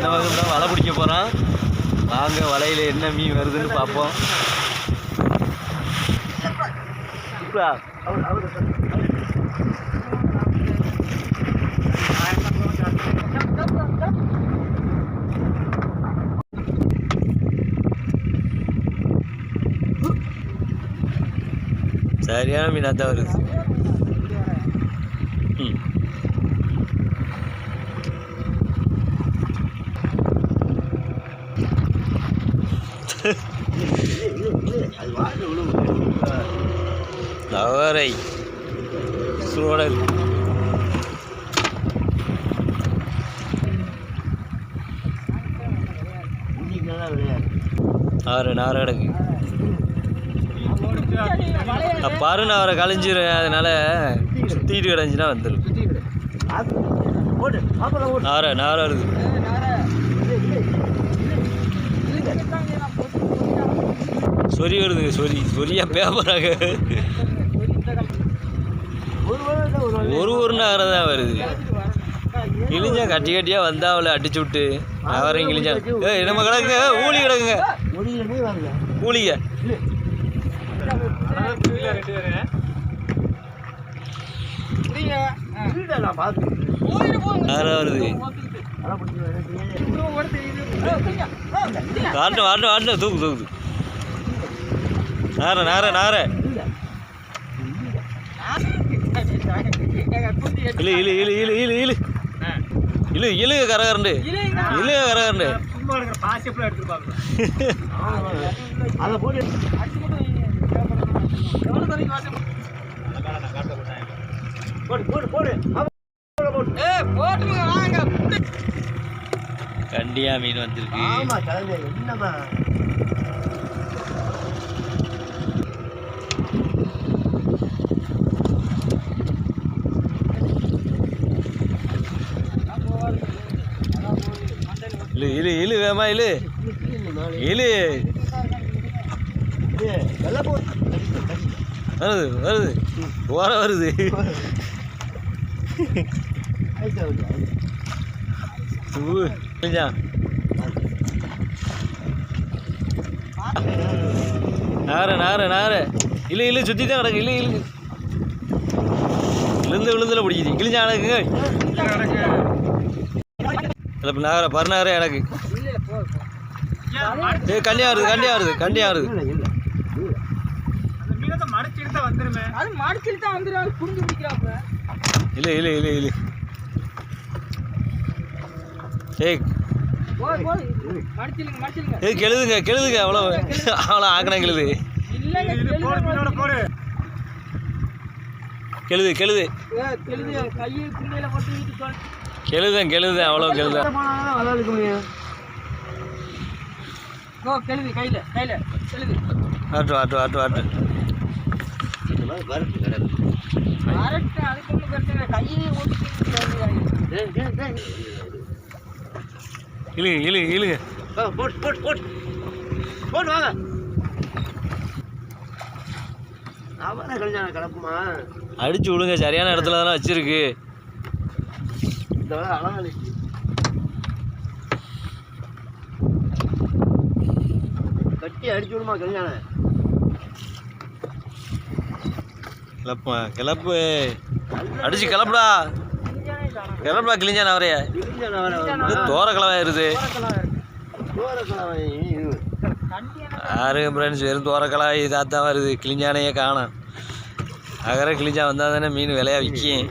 இந்த பக்கம் தான் வலை பிடிக்க போகிறோம் வாங்க வலையில் என்ன மீன் வருதுன்னு பார்ப்போம். சரியான மீனாக தான் வருது. தவறை சூழல். ஆறு நாறு கிடக்கு பாரு நான் அவரை கழிஞ்சிரும் அதனால சுற்றிட்டு கிடந்துச்சுன்னா வந்துடும் நாரை நாரை வருது சொறி வருதுங்க சொறி. சொரியா பேப்பராக? ஒரு ஒரு நகரம் தான் வருது. கிழிஞ்சா கட்டி கட்டியாக வந்தா அவளை அடிச்சு விட்டு. நகரம் கிழிஞ்சா. ஏய் நம்ம கிடக்குங்க ஊழி கிடக்குங்க. ஊழிங்க நகரம் வருது. வாட்டும் வாட்டும் வாட்டும் தூக்கு தூக்கு. நார நார நார. இழு இழு இழு இழு இழு இழு. இழு இழுக கரகரண்டு. இழுக கரகரண்டு. கண்டியா மீன் வந்திருக்கு. இழு இழு இழு வேமா இழு. இழு. வருது வருது. ஓர வருது. நார நார நார இல்லை இல்லை சுற்றி தான் கிடக்கு. இல்லை இல்லை விழுந்து விழுந்துல பிடிக்குது. கிழிஞ்சா கிடக்குங்க இல்லை நகர பர்நகரே எனக்கு. ஏ கண்டி ஆறுது கண்டி ஆறுது கண்டி ஆறுது இல்லை இல்லை இல்லை இல்லை. ஏய் ஏய் கெழுதுங்க கெழுதுங்க அவ்வளோ அவ்வளோ ஆக்கணும் கெழுது. கெழுது கெழுது கெழுதேன் கெழுதேன் அவ்வளோ கெழுதேன். ஓ கெழுது கையில் கையில் கெழுது. ஆட்டு ஆட்டு ஆட்டு ஆட்டு. இழுகு இழுகு இழுகு போட்டு போட்டு போட்டு. போட்டு வாங்க. அவனை கல்யாணம் கிடக்குமா அடிச்சு விடுங்க சரியான இடத்துல தானே வச்சிருக்கு. இந்த அழகாளி கட்டி அடிச்சு விடுமா கல்யாணம்? கிளப்பா கிளப்பு. அடிச்சு கிளப்புடா. கிளப்புடா கிழிஞ்சான் அவரைய தோர கிளவாயிருது யாரு ஃப்ரெண்ட்ஸ் வெறும் தோரக்கலாய் இதாக தான் வருது. கிழிஞ்சானையே காணும். அகர கிழிஞ்சா வந்தால் தானே மீன் விலையா விற்கும்.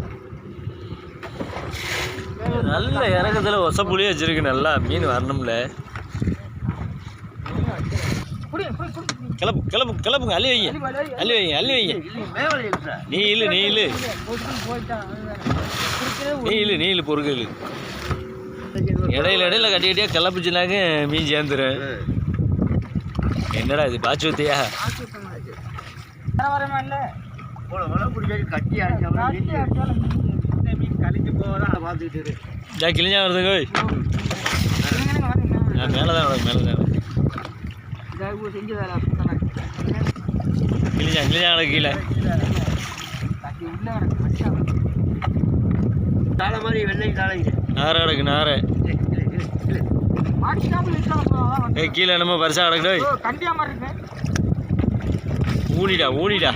நல்ல இறக்கத்தில் ஒசப்புளியே வச்சிருக்கு நல்லா. மீன் வரணும்ல. கிளப்பு கிளப்பு கிளப்புங்க அள்ளி வைங்க. அள்ளி வைங்க அள்ளி வைங்க. நீ இல்லு நீ இல்லு நீ இல்லு நீ இல்லு இல்லு இடையில இடையில கட்டி கட்டியாக கிளப்புச்சுனாக்க மீன் சேர்ந்துரும் என்னடா இது பாச்சு ஊத்தியா கட்டி கழிஞ்சு போதான் பார்த்துக்கிட்டு இரு. ஜா கிழிஞ்சா வருதுங்க மேலே தான் வரேன் மேலே தான் செஞ்சு வேலை கிழிஞ்சா கிழிஞ்சா கிடக்கு கீழே. கிடக்கு. தாளை மாதிரி வெள்ளை தாளைங்க நாரை கிடக்கு நாரை. ஏய் கீழே என்னமோ பரிசா இருக்கு. ஊனிடா ஊனிடா.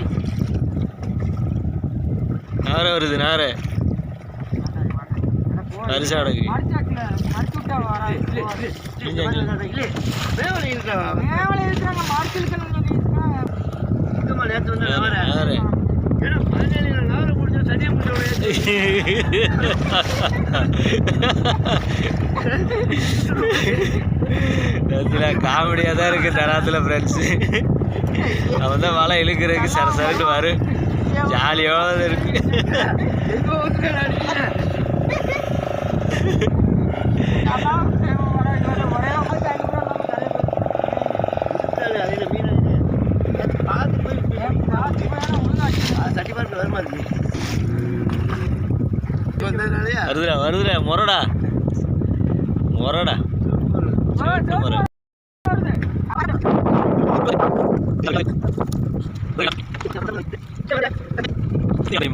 நாரை வருது நாரை. பரிசா கிடக்கு மடிச்சாக்குல மடிச்சு விட்டா வராது கிழிஞ்சா கிழிஞ்சா மேவலை இருக்கா மேவல இருக்கிறாங்க மடிச்சு இழுக்கணும் சொல்லியிருக்காங்க. சுத்தமா நேற்று வந்து நாரை நாரை ஏன்னா பதினேழு நாரை முடிஞ்சா சரியா முடிஞ்ச காமெடியாக தான் இருக்கு. தராத்துல ஃப்ரெண்ட்ஸு அவன் தான் வலை இழுக்கிறதுக்கு சர சரட்டு வரும் ஜாலியோட இருக்கு வருதுடா வருதுடா முறடா முறடா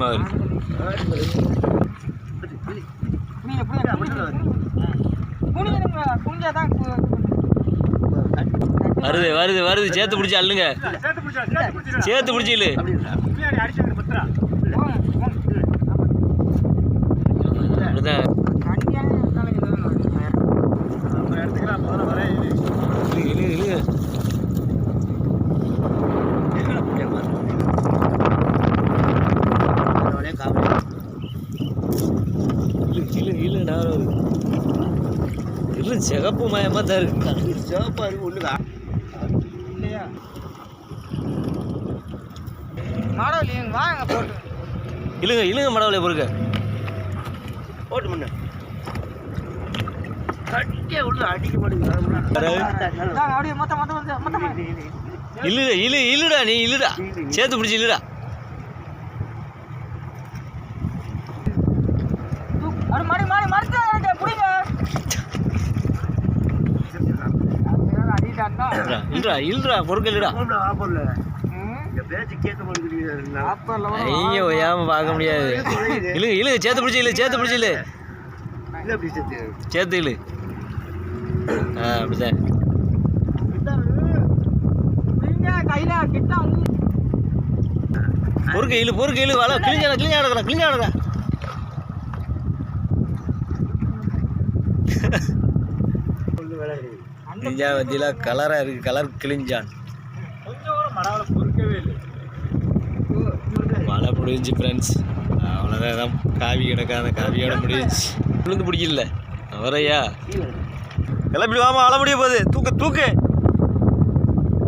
bro, வருது வருது வருது. சேர்த்து பிடிச்சி அள்ளுங்க. சேர்த்து பிடிச்சி இல்லு அப்படிங்களா போங்க, போங்க. அப்படிதான் கண்டியான இருக்காங்க, இது இழு இழு இழு ஒரே காமெடி இழு இழு இழு நேரம் வருது இழு சிகப்பு மயமாக தான் இருக்கு. சிவப்பா இருக்கு ஒண்ணுக்கா? இல்லையா? இல்லைங்க வாங்க போட்டு. இழுங்க இழுங்க மடவளைய பொறுக்க. போட்டு முன்ன. கட்டியா உள்ள அடிக்க மாட்டேங்குது அப்படியே மொத்தம் மொத்தம் மொத்தம் இழுடா இழு இழுடா நீ இழுடா. சேர்த்து பிடிச்சி இழுடா. பேச்சு கேட்க மாட்டேங்குது ஆப்பர்ல ஐயோ ஏம பார்க்க முடியாது இழு இழு சேர்த்து பிடிச்சி இழு சேர்த்து பிடிச்சி இழு சேர்த்து இழு ஆ அப்படிதான் பிடிங்க கையில கிட்ட வந்து பொறுக்க இழு பொறுக்க இழு வள கிழிஞ்சா கிழிஞ்சா கிடக்குறா கிழிஞ்சா கிடையாது கிழிஞ்சா வத்தியில கலரா இருக்கு கலர் கிழிஞ்சான். கொஞ்சம் மழை முடிஞ்சு ஃப்ரெண்ட்ஸ் அவ்வளோதான் தான் காவி கிடக்காத காவியோட முடிஞ்சு விழுந்து பிடிக்கல. அவரையா? கிளம்பி வாமா அழ முடிய போகுது. தூக்கு தூக்கு.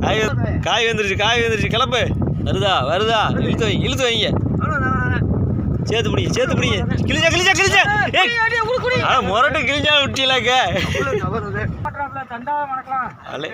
காய் காய் வந்துருச்சு காய் வந்துருச்சு. கிளம்பு. வருதா வருதா? இழுத்து வைங்க இழுத்து வைங்க. சேர்த்து பிடிங்க சேர்த்து பிடிங்க. கிழிஞ்சா கிழிஞ்சா கிழிஞ்சா. ஏய் ஆ முரட்டு கிழிஞ்சா விட்டிலாக்க மாட்டுறாப்புல தண்டாவை மணக்கலாம் அலை